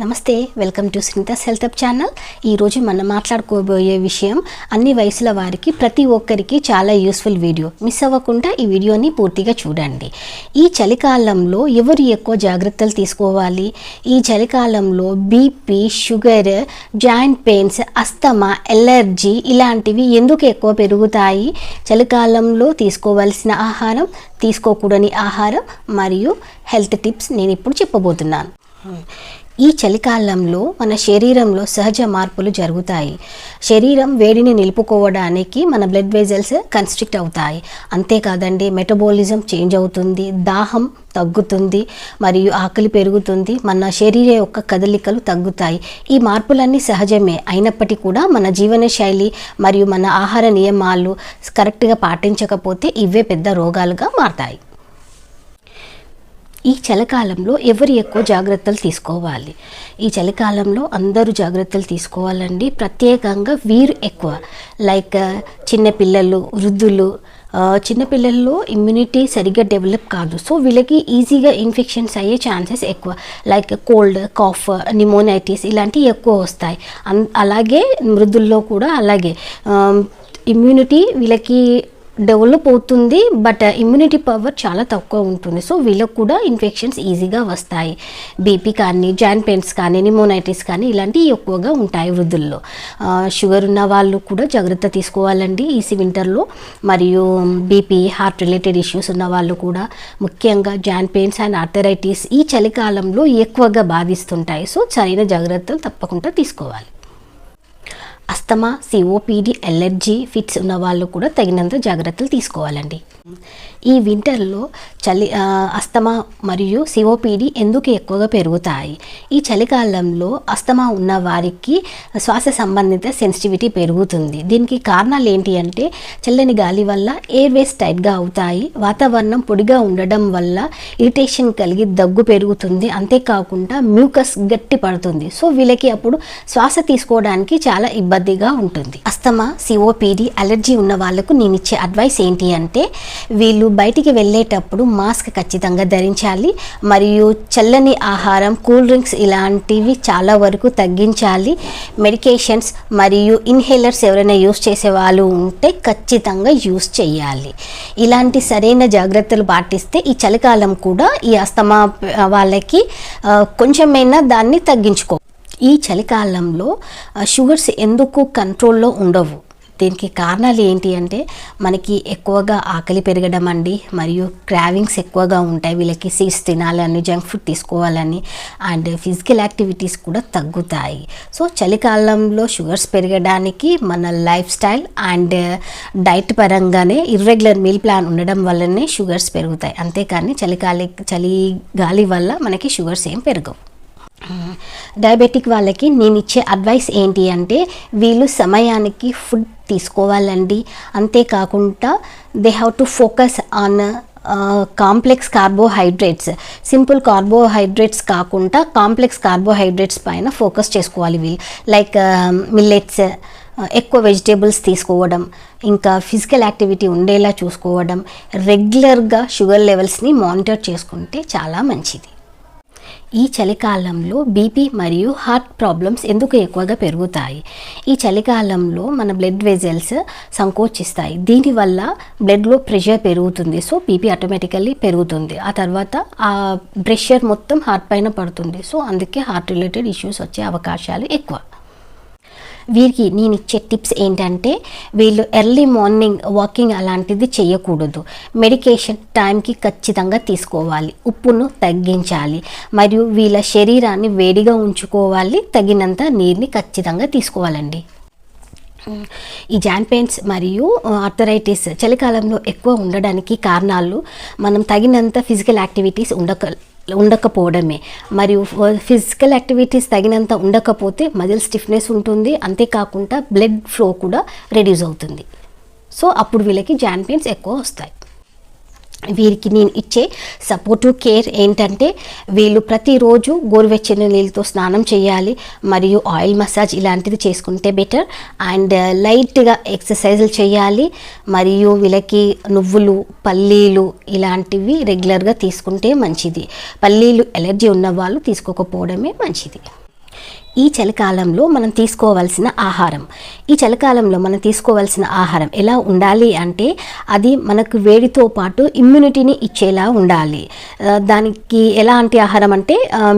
నమస్తే welcome to Sunita's health up channel ఈరోజు మనం మాట్లాడుకోబోయే విషయం అన్ని వయసుల వారికి ప్రతి ఒక్కరికి చాలా యూస్ఫుల్ వీడియో. మిస్ అవ్వకుండా ఈ వీడియోని పూర్తిగా చూడండి. ఈ చలికాలంలో ఎవరు ఎక్కువ జాగ్రత్తలు తీసుకోవాలి? ఈ చలికాలంలో BP sugar joint pains asthma allergy ఇలాంటివి ఎందుకు ఎక్కువ పెరుగుతాయి? చలికాలంలో తీసుకోవాల్సిన ఆహారం తీసుకోకూడని ఆహారం మరియు హెల్త్ టిప్స్ నేను ఇప్పుడు చెప్పబోతున్నాను. ఈ చలికాలంలో మన శరీరంలో సహజ మార్పులు జరుగుతాయి. శరీరం వేడిని నిలుపుకోవడానికి మన బ్లడ్ వెజల్స్ కన్స్ట్రిక్ట్ అవుతాయి. అంతేకాదండి మెటబాలిజం చేంజ్ అవుతుంది దాహం తగ్గుతుంది మరియు ఆకలి పెరుగుతుంది మన శరీర యొక్క కదలికలు తగ్గుతాయి. ఈ మార్పులన్నీ సహజమే. అయినప్పటికీ కూడా మన జీవన శైలి మరియు మన ఆహార నియమాలు కరెక్ట్గా పాటించకపోతే ఇవే పెద్ద రోగాలుగా మారతాయి. ఈ చలికాలంలో ఎవరు ఎక్కువ జాగ్రత్తలు తీసుకోవాలి? ఈ చలికాలంలో అందరూ జాగ్రత్తలు తీసుకోవాలండి. ప్రత్యేకంగా వీరు ఎక్కువ. లైక్ చిన్నపిల్లలు వృద్ధులు చిన్నపిల్లల్లో ఇమ్యూనిటీ సరిగ్గా డెవలప్ కాదు. సో వీళ్ళకి ఈజీగా ఇన్ఫెక్షన్స్ అయ్యే ఛాన్సెస్ ఎక్కువ. లైక్ కోల్డ్ కాఫ్ నిమోనైటిస్ ఇలాంటివి ఎక్కువ వస్తాయి. అన్- అలాగే మృదుల్లో కూడా అలాగే. ఇమ్యూనిటీ వీళ్ళకి డెవలప్ అవుతుంది బట్ ఇమ్యూనిటీ పవర్ చాలా తక్కువ ఉంటుంది. సో వీళ్ళకు కూడా ఇన్ఫెక్షన్స్ ఈజీగా వస్తాయి. బీపీ కానీ జాయింట్ పెయిన్స్ కానీ నిమోనైటిస్ కానీ ఇలాంటివి ఎక్కువగా ఉంటాయి వృద్ధుల్లో. షుగర్ ఉన్న వాళ్ళు కూడా జాగ్రత్త తీసుకోవాలండి ఈ వింటర్లో మరియు బీపీ హార్ట్ రిలేటెడ్ ఇష్యూస్ ఉన్న వాళ్ళు కూడా ముఖ్యంగా జాయింట్ పెయిన్స్ అండ్ ఆర్థరైటిస్ ఈ చలికాలంలో ఎక్కువగా బాధిస్తుంటాయి. సో సరైన జాగ్రత్తలు తప్పకుండా తీసుకోవాలి. అస్తమా సిఓపిడి ఎలర్జీ ఫిట్స్ ఉన్న వాళ్ళు కూడా తగినంత జాగ్రత్తలు తీసుకోవాలండి. ఈ వింటర్లో చలి అస్తమా మరియు సిఓపిడి ఎందుకు ఎక్కువగా పెరుగుతాయి? ఈ చలికాలంలో అస్తమా ఉన్న వారికి శ్వాస సంబంధిత సెన్సిటివిటీ పెరుగుతుంది. దీనికి కారణాలు ఏంటి అంటే చల్లని గాలి వల్ల ఎయిర్వేస్ టైట్గా అవుతాయి. వాతావరణం పొడిగా ఉండడం వల్ల ఇరిటేషన్ కలిగి దగ్గు పెరుగుతుంది. అంతేకాకుండా మ్యూకస్ గట్టి పడుతుంది. సో వీళ్ళకి అప్పుడు శ్వాస తీసుకోవడానికి చాలా ఇబ్బందిగా ఉంటుంది. అస్తమా సిఓపిడి అలర్జీ ఉన్న వాళ్ళకు నేను ఇచ్చే అడ్వైస్ ఏంటి అంటే వీళ్ళు బయటికి వెళ్ళేటప్పుడు మాస్క్ ఖచ్చితంగా ధరించాలి మరియు చల్లని ఆహారం కూల్ డ్రింక్స్ ఇలాంటివి చాలా వరకు తగ్గించాలి. మెడికేషన్స్ మరియు ఇన్హేలర్స్ ఎవరైనా యూస్ చేసే వాళ్ళు ఉంటే ఖచ్చితంగా యూస్ చేయాలి. ఇలాంటి సరైన జాగ్రత్తలు పాటిస్తే ఈ చలికాలం కూడా ఈ అస్తమా వాళ్ళకి కొంచెమైనా దాన్ని తగ్గించుకో. ఈ చలికాలంలో షుగర్స్ ఎందుకు కంట్రోల్లో ఉండవు? దీనికి కారణాలు ఏంటి అంటే మనకి ఎక్కువగా ఆకలి పెరగడం అండి మరియు క్రావింగ్స్ ఎక్కువగా ఉంటాయి. వీళ్ళకి సీడ్స్ తినాలని జంక్ ఫుడ్ తీసుకోవాలని అండ్ ఫిజికల్ యాక్టివిటీస్ కూడా తగ్గుతాయి. సో చలికాలంలో షుగర్స్ పెరగడానికి మన లైఫ్ స్టైల్ అండ్ డైట్ పరంగానే ఇర్రెగ్యులర్ మీల్ ప్లాన్ ఉండడం వల్లనే షుగర్స్ పెరుగుతాయి. అంతేకాని చలికాలి చలి గాలి వల్ల మనకి షుగర్స్ ఏం పెరగవు. డయాబెటిక్ వాళ్ళకి నేను ఇచ్చే అడ్వైస్ ఏంటి అంటే వీళ్ళు సమయానికి ఫుడ్ తీసుకోవాలండి. అంతేకాకుండా they have to focus on complex carbohydrates simple carbohydrates కాకుండా కాంప్లెక్స్ కార్బోహైడ్రేట్స్ పైన ఫోకస్ చేసుకోవాలి వీళ్ళు. లైక్ మిల్లెట్స్ um, uh, ఎక్కువ వెజిటేబుల్స్ తీసుకోవడం ఇంకా ఫిజికల్ యాక్టివిటీ ఉండేలా చూసుకోవడం రెగ్యులర్గా షుగర్ లెవెల్స్ని మానిటర్ చేసుకుంటే చాలా మంచిది. ఈ చలికాలంలో బీపీ మరియు హార్ట్ ప్రాబ్లమ్స్ ఎందుకు ఎక్కువగా పెరుగుతాయి? ఈ చలికాలంలో మన బ్లడ్ వెజల్స్ సంకోచిస్తాయి. దీనివల్ల బ్లడ్లో ప్రెషర్ పెరుగుతుంది. సో బీపీ ఆటోమేటికల్లీ పెరుగుతుంది. ఆ తర్వాత ఆ ప్రెషర్ మొత్తం హార్ట్ పైన పడుతుంది. సో అందుకే హార్ట్ రిలేటెడ్ ఇష్యూస్ వచ్చే అవకాశాలు ఎక్కువ. వీరికి నేను ఇచ్చే టిప్స్ ఏంటంటే వీళ్ళు ఎర్లీ మార్నింగ్ వాకింగ్ అలాంటిది చేయకూడదు. మెడికేషన్ టైంకి ఖచ్చితంగా తీసుకోవాలి. ఉప్పును తగ్గించాలి. మరియు వీళ్ళ శరీరాన్ని వేడిగా ఉంచుకోవాలి. తగినంత నీరుని ఖచ్చితంగా తీసుకోవాలండి. ఈ జాన్ పెయిన్స్ మరియు ఆర్థరైటిస్ చలికాలంలో ఎక్కువ ఉండడానికి కారణాలు మనం తగినంత ఫిజికల్ యాక్టివిటీస్ ఉండక ఉండకపోవడమే. మరియు ఫిజికల్ యాక్టివిటీస్ తగినంత ఉండకపోతే మజిల్ స్టిఫ్నెస్ ఉంటుంది. అంతేకాకుండా బ్లడ్ ఫ్లో కూడా రెడ్యూస్ అవుతుంది. సో అప్పుడు వీళ్ళకి జాన్ పెయిన్స్ ఎక్కువ వస్తాయి. వీరికి నేను ఇచ్చే సపోర్టివ్ కేర్ ఏంటంటే వీళ్ళు ప్రతిరోజు గోరువెచ్చని నీళ్ళతో స్నానం చేయాలి మరియు ఆయిల్ మసాజ్ ఇలాంటిది చేసుకుంటే బెటర్. అండ్ లైట్గా ఎక్సర్సైజులు చేయాలి మరియు వీళ్ళకి నువ్వులు పల్లీలు ఇలాంటివి రెగ్యులర్గా తీసుకుంటే మంచిది. పల్లీలు ఎలర్జీ ఉన్న వాళ్ళు తీసుకోకపోవడమే మంచిది. ఈ చలికాలంలో మనం తీసుకోవాల్సిన ఆహారం. ఈ చలికాలంలో మనం తీసుకోవాల్సిన ఆహారం ఎలా ఉండాలి అంటే అది మనకు వేడితో పాటు ఇమ్యూనిటీని ఇచ్చేలా ఉండాలి. దానికి ఎలాంటి ఆహారం అంటే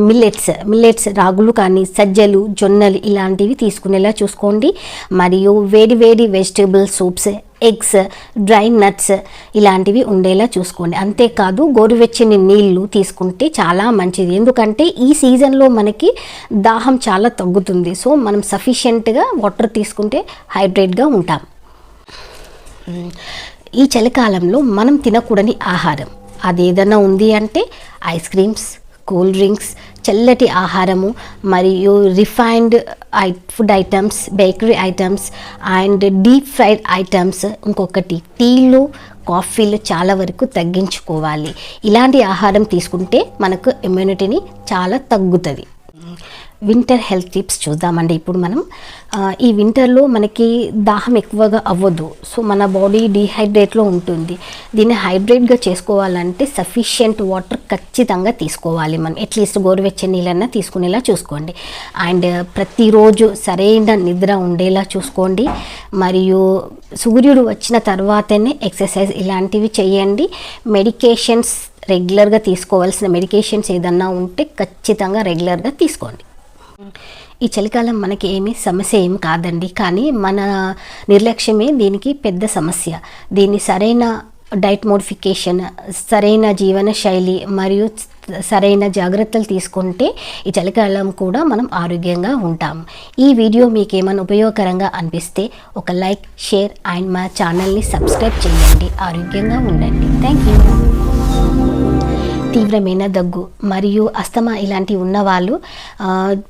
మిల్లెట్స్ మిల్లెట్స్ రాగులు కానీ సజ్జలు జొన్నలు ఇలాంటివి తీసుకునేలా చూసుకోండి. మరియు వేడి వేడి vegetable soups eggs dry nuts ఇలాంటివి ఉండేలా చూసుకోండి. అంతేకాదు గోరువెచ్చని నీళ్ళు తీసుకుంటే చాలా మంచిది. ఎందుకంటే ఈ సీజన్లో మనకి దాహం చాలా తగ్గుతుంది. సో మనం సఫిషియెంట్గా వాటర్ తీసుకుంటే హైడ్రేట్గా ఉంటాం. ఈ చలికాలంలో మనం తినకూడని ఆహారం. అది ఏదైనా ఉంది అంటే ఐస్ క్రీమ్స్ కూల్ డ్రింక్స్ చల్లటి ఆహారము మరియు refined I food items bakery items and deep fried items ఇంకొకటి టీలు కాఫీలు చాలా వరకు తగ్గించుకోవాలి. ఇలాంటి ఆహారం తీసుకుంటే మనకు ఇమ్యూనిటీని చాలా తగ్గుతుంది. వింటర్ హెల్త్ టిప్స్ చూద్దామండి. ఇప్పుడు మనం ఈ వింటర్లో మనకి దాహం ఎక్కువగా అవ్వదు. సో మన బాడీ డీహైడ్రేట్లో ఉంటుంది. దీన్ని హైడ్రేట్గా చేసుకోవాలంటే సఫిషియెంట్ వాటర్ ఖచ్చితంగా తీసుకోవాలి మనం. అట్లీస్ట్ గోరువెచ్చని నీళ్ళన్నా తీసుకునేలా చూసుకోండి. అండ్ ప్రతిరోజు సరైన నిద్ర ఉండేలా చూసుకోండి. మరియు సూర్యుడు వచ్చిన తర్వాతనే ఎక్సర్సైజ్ ఇలాంటివి చేయండి. మెడికేషన్స్ రెగ్యులర్గా తీసుకోవాల్సిన మెడికేషన్స్ ఏదన్నా ఉంటే ఖచ్చితంగా రెగ్యులర్గా తీసుకోండి. ఈ చలికాలం మనకి ఏమీ సమస్య ఏం కాదండి. కానీ మన నిర్లక్ష్యమే దీనికి పెద్ద సమస్య. దీన్ని సరైన డైట్ మోడిఫికేషన్ సరైన జీవన శైలి మరియు సరైన జాగ్రత్తలు తీసుకుంటే ఈ చలికాలం కూడా మనం ఆరోగ్యంగా ఉంటాం. ఈ వీడియో మీకు ఏమైనా ఉపయోగకరంగా అనిపిస్తే ఒక లైక్ షేర్ అండ్ మా ఛానల్ని సబ్స్క్రైబ్ చేయండి. ఆరోగ్యంగా ఉండండి. థ్యాంక్ యూ తీవ్రమైన దగ్గు మరియు అస్తమా ఇలాంటివి ఉన్నవాళ్ళు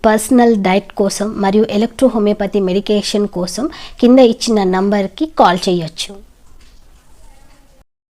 పర్సనల్ డైట్ కోసం మరియు ఎలక్ట్రోహోమియోపతి మెడికేషన్ కోసం కింద ఇచ్చిన నంబర్కి కాల్ చేయొచ్చు.